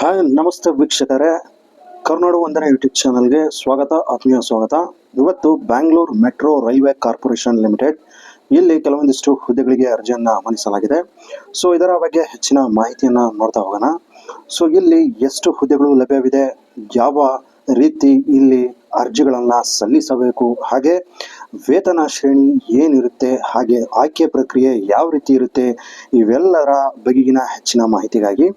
Hi, ನಮಸ್ತೆ ವೀಕ್ಷಕರೇ. ಕರ್ನಾಡು ಒಂದನೇ ಯೂಟ್ಯೂಬ್ ಚಾನಲ್ಗೆ ಸ್ವಾಗತ, ಆತ್ಮೀಯ ಸ್ವಾಗತ. ಇವತ್ತು Bangalore metro railway corporation limited ಇಲ್ಲಿ ಕೆಲವೊಂದಿಷ್ಟು ಹುದ್ದೆಗಳಿಗೆ ಅರ್ಜಿಯನ್ನು ಆಹ್ವಾನಿಸಲಾಗಿದೆ. ಸೊ ಇದರ ಬಗ್ಗೆ ಹೆಚ್ಚಿನ ಮಾಹಿತಿಯನ್ನು ನೋಡ್ತಾ ಹೋಗೋಣ. ಸೊ ಇಲ್ಲಿ ಎಷ್ಟು ಹುದ್ದೆಗಳು ಲಭ್ಯವಿದೆ, ಯಾವ ರೀತಿ ಇಲ್ಲಿ ಅರ್ಜಿಗಳನ್ನು ಸಲ್ಲಿಸಬೇಕು, ಹಾಗೆ ವೇತನ ಶ್ರೇಣಿ ಏನಿರುತ್ತೆ, ಹಾಗೆ ಆಯ್ಕೆ ಪ್ರಕ್ರಿಯೆ ಯಾವ ರೀತಿ ಇರುತ್ತೆ, ಇವೆಲ್ಲರ ಬಗೆಗಿನ ಹೆಚ್ಚಿನ ಮಾಹಿತಿಗಾಗಿ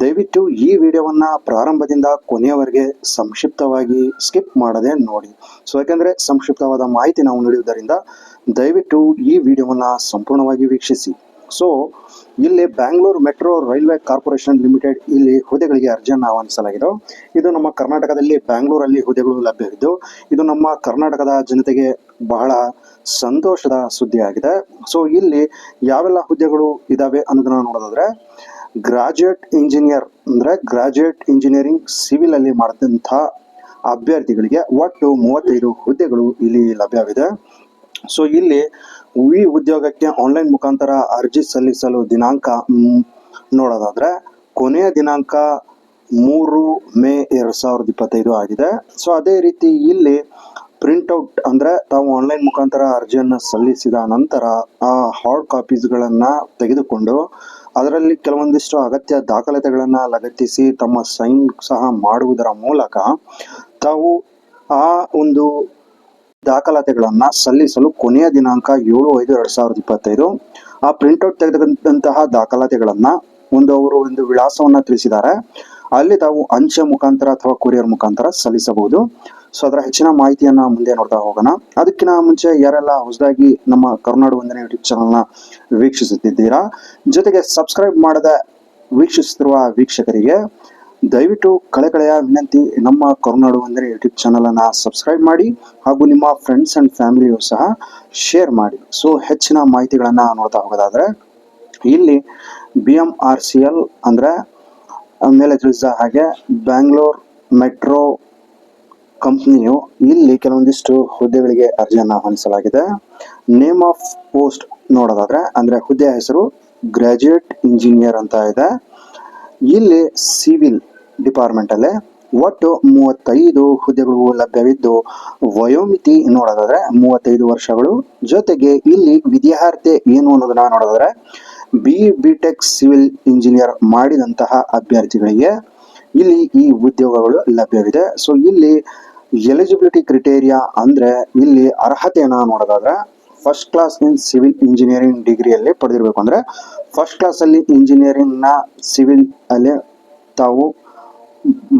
ದಯವಿಟ್ಟು ಈ ವಿಡಿಯೋವನ್ನು ಪ್ರಾರಂಭದಿಂದ ಕೊನೆಯವರೆಗೆ ಸಂಕ್ಷಿಪ್ತವಾಗಿ ಸ್ಕಿಪ್ ಮಾಡದೆ ನೋಡಿ. ಸೊ ಯಾಕೆಂದರೆ ಸಂಕ್ಷಿಪ್ತವಾದ ಮಾಹಿತಿ ನಾವು ನೀಡುವುದರಿಂದ ದಯವಿಟ್ಟು ಈ ವಿಡಿಯೋವನ್ನು ಸಂಪೂರ್ಣವಾಗಿ ವೀಕ್ಷಿಸಿ. ಸೊ ಇಲ್ಲಿ Bangalore metro railway corporation limited ಇಲ್ಲಿ ಹುದ್ದೆಗಳಿಗೆ ಅರ್ಜಿಯನ್ನು ಆಹ್ವಾನಿಸಲಾಗಿದೆ. ಇದು ನಮ್ಮ ಕರ್ನಾಟಕದಲ್ಲಿ ಬ್ಯಾಂಗ್ಳೂರಲ್ಲಿ ಹುದ್ದೆಗಳು ಲಭ್ಯವಿದ್ದು ಇದು ನಮ್ಮ ಕರ್ನಾಟಕದ ಜನತೆಗೆ ಬಹಳ ಸಂತೋಷದ ಸುದ್ದಿಯಾಗಿದೆ. ಸೊ ಇಲ್ಲಿ ಯಾವೆಲ್ಲ ಹುದ್ದೆಗಳು ಇದಾವೆ ಅನ್ನೋದನ್ನ ನೋಡೋದಾದ್ರೆ ಗ್ರಾಜುಯೇಟ್ ಇಂಜಿನಿಯರ್ ಅಂದ್ರೆ ಗ್ರಾಜುಯೇಟ್ ಇಂಜಿನಿಯರಿಂಗ್ ಸಿವಿಲ್ ಅಲ್ಲಿ ಮಾಡಿದಂಥ ಅಭ್ಯರ್ಥಿಗಳಿಗೆ ಒಟ್ಟು ಮೂವತ್ತೈದು ಹುದ್ದೆಗಳು ಇಲ್ಲಿ ಲಭ್ಯವಿದೆ. ಸೊ ಇಲ್ಲಿ ಈ ಉದ್ಯೋಗಕ್ಕೆ ಆನ್ಲೈನ್ ಮುಖಾಂತರ ಅರ್ಜಿ ಸಲ್ಲಿಸಲು ದಿನಾಂಕ ನೋಡೋದಾದ್ರೆ, ಕೊನೆಯ ದಿನಾಂಕ ಮೂರು ಮೇ ಎರಡ್ ಸಾವಿರದ ಇಪ್ಪತ್ತೈದು ಆಗಿದೆ. ಸೊ ಅದೇ ರೀತಿ ಇಲ್ಲಿ ಪ್ರಿಂಟ್ಔಟ್ ಅಂದ್ರೆ ತಾವು ಆನ್ಲೈನ್ ಮುಖಾಂತರ ಅರ್ಜಿಯನ್ನು ಸಲ್ಲಿಸಿದ ನಂತರ ಆ ಹಾರ್ಡ್ ಕಾಪೀಸ್ಗಳನ್ನು ತೆಗೆದುಕೊಂಡು ಅದರಲ್ಲಿ ಕೆಲವೊಂದಿಷ್ಟು ಅಗತ್ಯ ದಾಖಲೆಗಳನ್ನು ಲಗತ್ತಿಸಿ ತಮ್ಮ ಸೈನ್ ಸಹ ಮಾಡುವುದರ ಮೂಲಕ ತಾವು ಆ ಒಂದು ದಾಖಲಾತಿಗಳನ್ನ ಸಲ್ಲಿಸಲು ಕೊನೆಯ ದಿನಾಂಕ ಏಳು ಐದು ಎರಡ್ ಸಾವಿರದ ಇಪ್ಪತ್ತೈದು. ಆ ಪ್ರಿಂಟ್ಔಟ್ ತೆಗೆದಂತಹ ದಾಖಲಾತಿಗಳನ್ನು ಒಂದು ಅವರು ಒಂದು ವಿಳಾಸವನ್ನ ತಿಳಿಸಿದ್ದಾರೆ. ಅಲ್ಲಿ ತಾವು ಅಂಚೆ ಮುಖಾಂತರ ಅಥವಾ ಕೊರಿಯರ್ ಮುಖಾಂತರ ಸಲ್ಲಿಸಬಹುದು. ಸೊ ಅದರ ಹೆಚ್ಚಿನ ಮಾಹಿತಿಯನ್ನ ಮುಂದೆ ನೋಡ್ತಾ ಹೋಗೋಣ. ಅದಕ್ಕಿಂತ ಮುಂಚೆ ಯಾರೆಲ್ಲ ಹೊಸದಾಗಿ ನಮ್ಮ ಕರ್ನಾಡು ವಂದನೆ ಯೂಟ್ಯೂಬ್ ಚಾನಲ್ನ ವೀಕ್ಷಿಸುತ್ತಿದ್ದೀರಾ? ಜೊತೆಗೆ ಸಬ್ಸ್ಕ್ರೈಬ್ ಮಾಡದ ವೀಕ್ಷಿಸುತ್ತಿರುವ ವೀಕ್ಷಕರಿಗೆ ದಯವಿಟ್ಟು ಕಳೆಕಳೆಯ ವಿನಂತಿ, ನಮ್ಮ ಕರುನಾಡು ಅಂದರೆ ಯೂಟ್ಯೂಬ್ ಚಾನಲನ್ನು ಸಬ್ಸ್ಕ್ರೈಬ್ ಮಾಡಿ ಹಾಗೂ ನಿಮ್ಮ ಫ್ರೆಂಡ್ಸ್ ಆ್ಯಂಡ್ ಫ್ಯಾಮಿಲಿಯು ಸಹ ಶೇರ್ ಮಾಡಿ. ಸೊ ಹೆಚ್ಚಿನ ಮಾಹಿತಿಗಳನ್ನು ನೋಡ್ತಾ ಹೋಗೋದಾದ್ರೆ, ಇಲ್ಲಿ B M R C L ಅಂದರೆ, ಮೇಲೆ ತಿಳಿಸಿದ ಹಾಗೆ ಬ್ಯಾಂಗ್ಳೂರ್ ಮೆಟ್ರೋ ಕಂಪ್ನಿಯು ಇಲ್ಲಿ ಕೆಲವೊಂದಿಷ್ಟು ಹುದ್ದೆಗಳಿಗೆ ಅರ್ಜಿಯನ್ನು ಆಹ್ವಾನಿಸಲಾಗಿದೆ ನೇಮ್ ಆಫ್ ಪೋಸ್ಟ್ ನೋಡೋದಾದರೆ, ಅಂದರೆ ಹುದ್ದೆಯ ಹೆಸರು ಗ್ರಾಜುಯೇಟ್ ಇಂಜಿನಿಯರ್ ಅಂತ ಇದೆ. ಇಲ್ಲಿ ಸಿವಿಲ್ ಡಿಪಾರ್ಟ್ಮೆಂಟ್ ಅಲ್ಲೇ ಒಟ್ಟು ಮೂವತ್ತೈದು ಹುದ್ದೆಗಳು ಲಭ್ಯವಿದ್ದು, ವಯೋಮಿತಿ ನೋಡೋದಾದ್ರೆ ಮೂವತ್ತೈದು ವರ್ಷಗಳು. ಜೊತೆಗೆ ಇಲ್ಲಿ ವಿದ್ಯಾರ್ಥಿ ಏನು ಅನ್ನೋದನ್ನ ನೋಡೋದಾದ್ರೆ B B tech civil engineer ಮಾಡಿದಂತಹ ಅಭ್ಯರ್ಥಿಗಳಿಗೆ ಇಲ್ಲಿ ಈ ಉದ್ಯೋಗಗಳು ಲಭ್ಯವಿದೆ. ಸೊ ಇಲ್ಲಿ ಎಲಿಜಿಬಿಲಿಟಿ ಕ್ರಿಟೇರಿಯಾ ಅಂದ್ರೆ ಇಲ್ಲಿ ಅರ್ಹತೆಯನ್ನ ನೋಡೋದಾದ್ರೆ first class in civil engineering ಡಿಗ್ರಿಯಲ್ಲಿ ಪಡೆದಿರಬೇಕು ಅಂದ್ರೆ ಫಸ್ಟ್ ಕ್ಲಾಸ್ ಅಲ್ಲಿ ಇಂಜಿನಿಯರಿಂಗ್ನ ಸಿವಿಲ್ ಅಲ್ಲಿ ತಾವು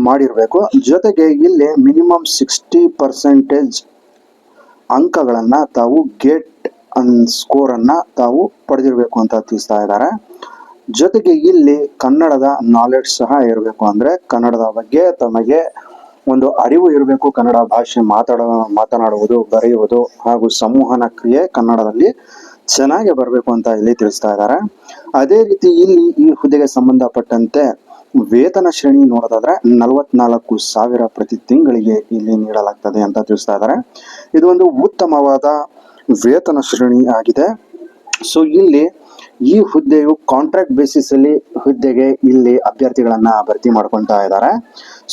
ಮಾಡಿರಬೇಕು. ಜೊತೆಗೆ ಇಲ್ಲಿ ಮಿನಿಮಮ್ ಸಿಕ್ಸ್ಟಿ ಪರ್ಸೆಂಟೇಜ್ ಅಂಕಗಳನ್ನು ತಾವು ಗೇಟ್ ಅನ್ ಸ್ಕೋರನ್ನು ತಾವು ಪಡೆದಿರಬೇಕು ಅಂತ ತಿಳಿಸ್ತಾ ಇದ್ದಾರೆ. ಜೊತೆಗೆ ಇಲ್ಲಿ ಕನ್ನಡದ ನಾಲೆಡ್ಜ್ ಸಹ ಇರಬೇಕು ಅಂದರೆ ಕನ್ನಡದ ಬಗ್ಗೆ ತಮಗೆ ಒಂದು ಅರಿವು ಇರಬೇಕು. ಕನ್ನಡ ಭಾಷೆ ಮಾತಾಡ, ಮಾತನಾಡುವುದು, ಬರೆಯುವುದು ಹಾಗೂ ಸಂವಹನ ಕ್ರಿಯೆ ಕನ್ನಡದಲ್ಲಿ ಚೆನ್ನಾಗಿ ಬರಬೇಕು ಅಂತ ಇಲ್ಲಿ ತಿಳಿಸ್ತಾ ಇದ್ದಾರೆ. ಅದೇ ರೀತಿ ಇಲ್ಲಿ ಈ ಹುದ್ದೆಗೆ ಸಂಬಂಧಪಟ್ಟಂತೆ ವೇತನ ಶ್ರೇಣಿ ನೋಡೋದಾದ್ರೆ ನಲವತ್ನಾಲ್ಕು ಸಾವಿರ ಪ್ರತಿ ತಿಂಗಳಿಗೆ ಇಲ್ಲಿ ನೀಡಲಾಗ್ತದೆ ಅಂತ ತಿಳಿಸ್ತಾ ಇದ್ದಾರೆ ಇದು ಒಂದು ಉತ್ತಮವಾದ ವೇತನ ಶ್ರೇಣಿ ಆಗಿದೆ. ಸೊ ಇಲ್ಲಿ ಈ ಹುದ್ದೆಯು ಕಾಂಟ್ರಾಕ್ಟ್ ಬೇಸಿಸ್ ಅಲ್ಲಿ ಹುದ್ದೆಗೆ ಇಲ್ಲಿ ಅಭ್ಯರ್ಥಿಗಳನ್ನ ಭರ್ತಿ ಮಾಡ್ಕೊಳ್ತಾ ಇದ್ದಾರೆ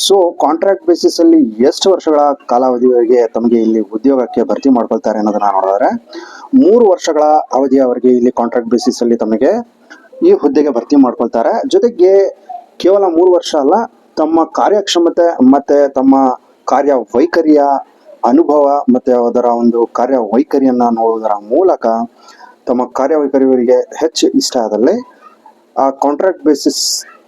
ಸೊ ಕಾಂಟ್ರಾಕ್ಟ್ ಬೇಸಿಸ್ ಅಲ್ಲಿ ಎಷ್ಟು ವರ್ಷಗಳ ಕಾಲಾವಧಿವರೆಗೆ ತಮಗೆ ಇಲ್ಲಿ ಉದ್ಯೋಗಕ್ಕೆ ಭರ್ತಿ ಮಾಡ್ಕೊಳ್ತಾರೆ ಅನ್ನೋದನ್ನ ನೋಡಿದ್ರೆ, ಮೂರು ವರ್ಷಗಳ ಅವಧಿಯವರೆಗೆ ಇಲ್ಲಿ ಕಾಂಟ್ರಾಕ್ಟ್ ಬೇಸಿಸ್ ಅಲ್ಲಿ ತಮಗೆ ಈ ಹುದ್ದೆಗೆ ಭರ್ತಿ ಮಾಡ್ಕೊಳ್ತಾರೆ. ಜೊತೆಗೆ ಕೇವಲ ಮೂರು ವರ್ಷ ಅಲ್ಲ, ತಮ್ಮ ಕಾರ್ಯಕ್ಷಮತೆ ಮತ್ತೆ ತಮ್ಮ ಕಾರ್ಯ ವೈಖರಿಯ ಅನುಭವ ಮತ್ತೆ ಅದರ ಒಂದು ಕಾರ್ಯ ವೈಖರಿಯನ್ನ ನೋಡುವುದರ ಮೂಲಕ ತಮ್ಮ ಕಾರ್ಯ ಕಾರ್ಯವೈಖರಿಯವರಿಗೆ ಹೆಚ್ಚು ಇಷ್ಟ ಆದಲ್ಲಿ, ಆ ಕಾಂಟ್ರಾಕ್ಟ್ ಬೇಸಿಸ್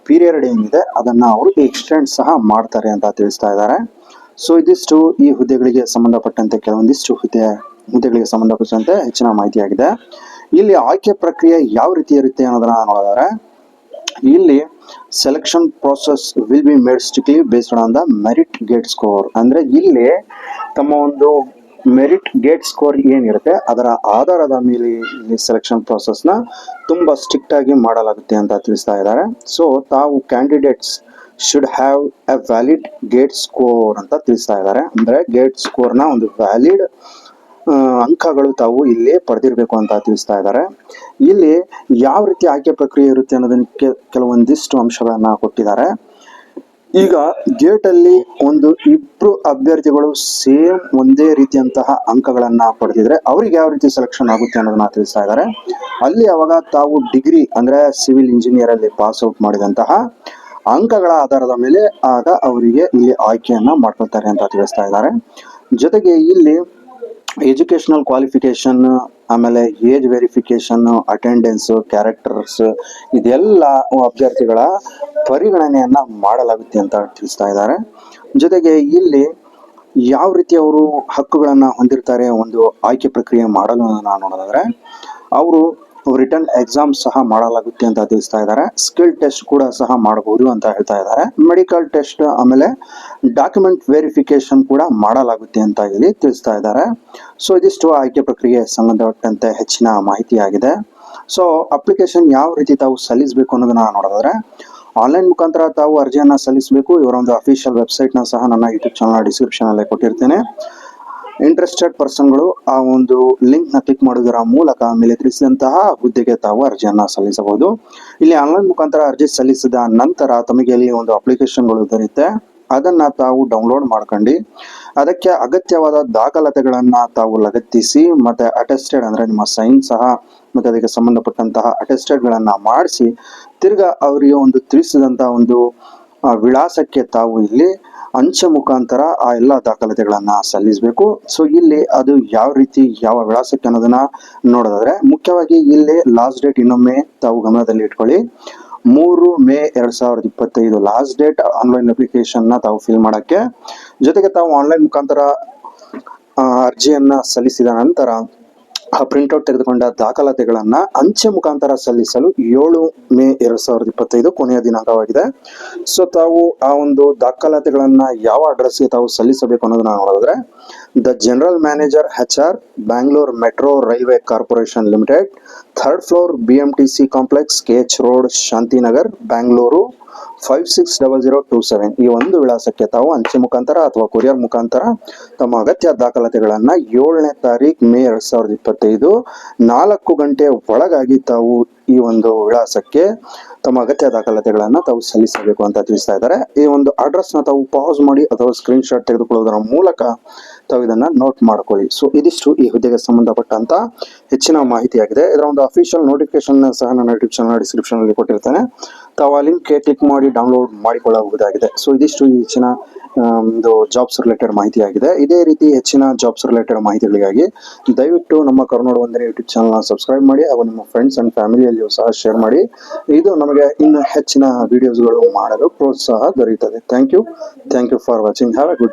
ಪೀರಿಯಡ್ ಏನಿದೆ, ಅದನ್ನ ಅವರು ಎಕ್ಸ್ಟೆಂಡ್ ಸಹ ಮಾಡ್ತಾರೆ ಅಂತ ತಿಳಿಸ್ತಾ ಇದ್ದಾರೆ. ಸೊ ಇದಿಷ್ಟು ಈ ಹುದ್ದೆಗಳಿಗೆ ಸಂಬಂಧಪಟ್ಟಂತೆ, ಕೆಲವೊಂದಿಷ್ಟು ಹುದ್ದೆ, ಹುದ್ದೆಗಳಿಗೆ ಸಂಬಂಧಪಟ್ಟಂತೆ ಹೆಚ್ಚಿನ ಮಾಹಿತಿಯಾಗಿದೆ. ಇಲ್ಲಿ ಆಯ್ಕೆ ಪ್ರಕ್ರಿಯೆ ಯಾವ ರೀತಿ ಇರುತ್ತೆ ಅನ್ನೋದನ್ನ ನೋಡಿದರೆ ಇಲ್ಲಿ selection process will be made strictly based on the merit GATE score ಅಂದ್ರೆ ಇಲ್ಲಿ ತಮ್ಮ ಒಂದು ಮೆರಿಟ್ ಗೇಟ್ ಸ್ಕೋರ್ ಏನಿರುತ್ತೆ, ಅದರ ಆಧಾರದ ಮೇಲೆ ಇಲ್ಲಿ ಸೆಲೆಕ್ಷನ್ನ ತುಂಬಾ ಸ್ಟ್ರಿಕ್ಟ್ ಆಗಿ ಮಾಡಲಾಗುತ್ತೆ ಅಂತ ತಿಳಿಸ್ತಾ ಇದ್ದಾರೆ. ಸೊ ತಾವು candidates should have a valid GATE score ಅಂತ ತಿಳಿಸ್ತಾ ಇದ್ದಾರೆ. ಅಂದ್ರೆ ಗೇಟ್ ಸ್ಕೋರ್ನ ಒಂದು ವ್ಯಾಲಿಡ್ ಅಂಕಗಳು ತಾವು ಇಲ್ಲಿ ಪಡೆದಿರಬೇಕು ಅಂತ ತಿಳಿಸ್ತಾ ಇದ್ದಾರೆ. ಇಲ್ಲಿ ಯಾವ ರೀತಿ ಆಯ್ಕೆ ಪ್ರಕ್ರಿಯೆ ಇರುತ್ತೆ ಅನ್ನೋದಕ್ಕೆ ಕೆಲವೊಂದಿಷ್ಟು ಅಂಶಗಳನ್ನ ಕೊಟ್ಟಿದ್ದಾರೆ. ಈಗ ಗೇಟ್ ಅಲ್ಲಿ ಒಂದು ಇಬ್ರು ಅಭ್ಯರ್ಥಿಗಳು ಸೇಮ್ ಒಂದೇ ರೀತಿಯಂತಹ ಅಂಕಗಳನ್ನ ಪಡೆದಿದ್ರೆ ಅವ್ರಿಗೆ ಯಾವ ರೀತಿ ಸೆಲೆಕ್ಷನ್ ಆಗುತ್ತೆ ಅನ್ನೋದನ್ನ ತಿಳಿಸ್ತಾ ಇದ್ದಾರೆ. ಅಲ್ಲಿ ಅವಾಗ ತಾವು ಡಿಗ್ರಿ ಅಂದ್ರೆ ಸಿವಿಲ್ ಇಂಜಿನಿಯರ್ ಅಲ್ಲಿ ಪಾಸ್ ಔಟ್ ಮಾಡಿದಂತಹ ಅಂಕಗಳ ಆಧಾರದ ಮೇಲೆ ಆಗ ಅವರಿಗೆ ಇಲ್ಲಿ ಆಯ್ಕೆಯನ್ನ ಮಾಡ್ಕೊಳ್ತಾರೆ ಅಂತ ತಿಳಿಸ್ತಾ ಇದ್ದಾರೆ. ಜೊತೆಗೆ ಇಲ್ಲಿ ಎಜುಕೇಶನಲ್ ಕ್ವಾಲಿಫಿಕೇಶನ್ ಆಮೇಲೆ ಏಜ್ ವೆರಿಫಿಕೇಶನ್ ಅಟೆಂಡೆನ್ಸ್ ಕ್ಯಾರೆಕ್ಟರ್ಸ್ ಇದೆಲ್ಲ ಅಭ್ಯರ್ಥಿಗಳ ಪರಿಗಣನೆಯನ್ನ ಮಾಡಲಾಗುತ್ತೆ ಅಂತ ತಿಳಿಸ್ತಾ ಇದ್ದಾರೆ. ಜೊತೆಗೆ ಇಲ್ಲಿ ಯಾವ ರೀತಿ ಅವರು ಹಕ್ಕುಗಳನ್ನ ಹೊಂದಿರ್ತಾರೆ ಒಂದು ಆಯ್ಕೆ ಪ್ರಕ್ರಿಯೆ ಮಾಡಲು ನಾವು ನೋಡೋದಾದ್ರೆ, ಅವರು ರಿಟರ್ನ್ ಎಕ್ಸಾಮ್ ಸಹ ಮಾಡಲಾಗುತ್ತೆ ಅಂತ ತಿಳಿಸ್ತಾ ಇದ್ದಾರೆ. ಸ್ಕಿಲ್ ಟೆಸ್ಟ್ ಕೂಡ ಸಹ ಮಾಡಬಹುದು ಅಂತ ಹೇಳ್ತಾ ಇದ್ದಾರೆ. ಮೆಡಿಕಲ್ ಟೆಸ್ಟ್ ಆಮೇಲೆ ಡಾಕ್ಯುಮೆಂಟ್ ವೆರಿಫಿಕೇಶನ್ ಕೂಡ ಮಾಡಲಾಗುತ್ತೆ ಅಂತ ಹೇಳಿ ತಿಳಿಸ್ತಾ ಇದ್ದಾರೆ. ಸೊ ಇದಿಷ್ಟು ಆಯ್ಕೆ ಪ್ರಕ್ರಿಯೆ ಸಂಬಂಧಪಟ್ಟಂತೆ ಹೆಚ್ಚಿನ ಮಾಹಿತಿಯಾಗಿದೆ. ಸೊ ಅಪ್ಲಿಕೇಶನ್ ಯಾವ ರೀತಿ ತಾವು ಸಲ್ಲಿಸಬೇಕು ಅನ್ನೋದನ್ನ ನೋಡೋದಾದ್ರೆ ಆನ್ಲೈನ್ ಮುಖಾಂತರ ತಾವು ಅರ್ಜಿಯನ್ನು ಸಲ್ಲಿಸಬೇಕು. ಇವರ ಒಂದು ಅಫಿಷಿಯಲ್ ವೆಬ್ಸೈಟ್ನ ಸಹ ನನ್ನ ಯೂಟ್ಯೂಬ್ ಚಾನಲ್ ಡಿಸ್ಕ್ರಿಪ್ಷನ್ ಅಲ್ಲೇ ಕೊಟ್ಟಿರ್ತೇನೆ. ಇಂಟ್ರೆಸ್ಟೆಡ್ ಪರ್ಸನ್ಗಳು ಆ ಒಂದು ಲಿಂಕ್ನ ಕ್ಲಿಕ್ ಮಾಡೋದರ ಮೂಲಕ ಮೇಲೆ ತಿಳಿಸಿದಂತಹ ಹುದ್ದೆಗೆ ತಾವು ಅರ್ಜಿಯನ್ನು ಸಲ್ಲಿಸಬಹುದು. ಇಲ್ಲಿ ಆನ್ಲೈನ್ ಮುಖಾಂತರ ಅರ್ಜಿ ಸಲ್ಲಿಸಿದ ನಂತರ ತಮಗೆ ಇಲ್ಲಿ ಒಂದು ಅಪ್ಲಿಕೇಶನ್ಗಳು ದೊರೆಯುತ್ತೆ. ಅದನ್ನ ತಾವು ಡೌನ್ಲೋಡ್ ಮಾಡ್ಕೊಂಡು. ಅದಕ್ಕೆ ಅಗತ್ಯವಾದ ದಾಖಲಾತಿಗಳನ್ನ ತಾವು ಲಗತ್ತಿಸಿ, ಮತ್ತೆ ಅಟೆಸ್ಟೆಡ್ ಅಂದ್ರೆ ನಿಮ್ಮ ಸೈನ್ ಸಹ, ಮತ್ತು ಅದಕ್ಕೆ ಸಂಬಂಧಪಟ್ಟಂತಹ ಅಟೆಸ್ಟೆಡ್ ಗಳನ್ನ ಮಾಡಿಸಿ, ತಿರ್ಗಾ ಅವರಿಗೆ ಒಂದು ತಿಳಿಸಿದಂಥ ಒಂದು ಆ, ವಿಳಾಸಕ್ಕೆ ತಾವು ಇಲ್ಲಿ ಅಂಚೆ ಮುಖಾಂತರ ಆ ಎಲ್ಲ ದಾಖಲಾತಿಗಳನ್ನು ಸಲ್ಲಿಸಬೇಕು. ಸೊ ಇಲ್ಲಿ ಅದು ಯಾವ ರೀತಿ ಯಾವ ವಿಳಾಸಕ್ಕೆ ಅನ್ನೋದನ್ನ ನೋಡೋದಾದ್ರೆ ಮುಖ್ಯವಾಗಿ ಇಲ್ಲಿ ಲಾಸ್ಟ್ ಡೇಟ್ ಇನ್ನೊಮ್ಮೆ ತಾವು ಗಮನದಲ್ಲಿ ಇಟ್ಕೊಳ್ಳಿ. ಮೂರು ಮೇ ಎರಡ್ ಸಾವಿರದ ಇಪ್ಪತ್ತೈದು ಲಾಸ್ಟ್ ಡೇಟ್ ಆನ್ಲೈನ್ ಅಪ್ಲಿಕೇಶನ್ನ ತಾವು ಫಿಲ್ ಮಾಡಕ್ಕೆ ಜೊತೆಗೆ ತಾವು ಆನ್ಲೈನ್ ಮುಖಾಂತರ ಅರ್ಜಿಯನ್ನ ಸಲ್ಲಿಸಿದ ನಂತರ ಪ್ರಿಂಟ್ಔಟ್ ತೆಗೆದುಕೊಂಡ ದಾಖಲಾತಿಗಳನ್ನ ಅಂಚೆ ಮುಖಾಂತರ ಸಲ್ಲಿಸಲು ಏಳು ಮೇ ಎರಡ್ ಸಾವಿರದ ಇಪ್ಪತ್ತೈದು ಕೊನೆಯ ದಿನಾಂಕವಾಗಿದೆ. ಸೊ ತಾವು ಆ ಒಂದು ದಾಖಲಾತಿಗಳನ್ನ ಯಾವ ಅಡ್ರೆಸ್ಗೆ ತಾವು ಸಲ್ಲಿಸಬೇಕು ಅನ್ನೋದನ್ನ ನೋಡಿದ್ರೆ the general manager H R Bangalore metro railway corporation limited third floor B M T C complex K H road Shantinagar Bangalore five six double zero two seven ಈ ಒಂದು ವಿಳಾಸಕ್ಕೆ ತಾವು ಅಂಚೆ ಮುಖಾಂತರ ಅಥವಾ ಕೊರಿಯರ್ ಮುಖಾಂತರ ತಮ್ಮ ಅಗತ್ಯ ದಾಖಲಾತಿಗಳನ್ನು ಏಳನೇ ತಾರೀಕು ಮೇ ಎರಡ್ ಸಾವಿರದ ಇಪ್ಪತ್ತೈದು ನಾಲ್ಕು ಗಂಟೆ ಒಳಗಾಗಿ ತಾವು ಈ ಒಂದು ವಿಳಾಸಕ್ಕೆ ತಮ್ಮ ಅಗತ್ಯ ದಾಖಲಾತಿಗಳನ್ನು ತಾವು ಸಲ್ಲಿಸಬೇಕು ಅಂತ ತಿಳಿಸ್ತಾ ಇದ್ದಾರೆ. ಈ ಒಂದು ಅಡ್ರೆಸ್ನ ತಾವು ಪಾಸ್ ಮಾಡಿ ಅಥವಾ ಸ್ಕ್ರೀನ್ ಶಾಟ್ ತೆಗೆದುಕೊಳ್ಳುವುದರ ಮೂಲಕ ತಾವು ಇದನ್ನ ನೋಟ್ ಮಾಡ್ಕೊಳ್ಳಿ. ಸೊ ಇದಿಷ್ಟು ಈ ಹುದ್ದೆಗೆ ಸಂಬಂಧಪಟ್ಟಂತ ಹೆಚ್ಚಿನ ಮಾಹಿತಿಯಾಗಿದೆ. ಇದರ ಒಂದು ಅಫಿಷಿಯಲ್ ನೋಟಿಫಿಕೇಶನ್ ಸಹ ನನ್ನ ಯೂಟ್ಯೂಬ್ ಚಾನಲ್ ಡಿಸ್ಕ್ರಿಪ್ಷನ್ ಅಲ್ಲಿ ಕೊಟ್ಟಿರ್ತೇನೆ. ತಾವು ಆ ಲಿಂಕ್ ಕ್ಲಿಕ್ ಮಾಡಿ ಡೌನ್ಲೋಡ್ ಮಾಡಿಕೊಳ್ಳಬಹುದಾಗಿದೆ. ಸೊ ಇದಿಷ್ಟು ಈ ಹೆಚ್ಚಿನ ಒಂದು ಜಾಬ್ಸ್ ರಿಲೇಟೆಡ್ ಮಾಹಿತಿಯಾಗಿದೆ. ಇದೇ ರೀತಿ ಹೆಚ್ಚಿನ ಜಾಬ್ಸ್ ರಿಲೇಟೆಡ್ ಮಾಹಿತಿಗಳಿಗಾಗಿ ದಯವಿಟ್ಟು ನಮ್ಮ ಕರ್ನಾಡ ಒಂದನೇ ಯೂಟ್ಯೂಬ್ ಚಾನಲ್ನ ಸಬ್ಸ್ಕ್ರೈಬ್ ಮಾಡಿ ಹಾಗೂ ನಿಮ್ಮ ಫ್ರೆಂಡ್ಸ್ ಅಂಡ್ ಫ್ಯಾಮಿಲಿಯಲ್ಲಿಯೂ ಸಹ ಶೇರ್ ಮಾಡಿ. ಇದು ನಮಗೆ ಇನ್ನು ಹೆಚ್ಚಿನ ವಿಡಿಯೋಸ್ಗಳು ಮಾಡಲು ಪ್ರೋತ್ಸಾಹ ದೊರೆಯುತ್ತದೆ. Thank you thank you for watching have a good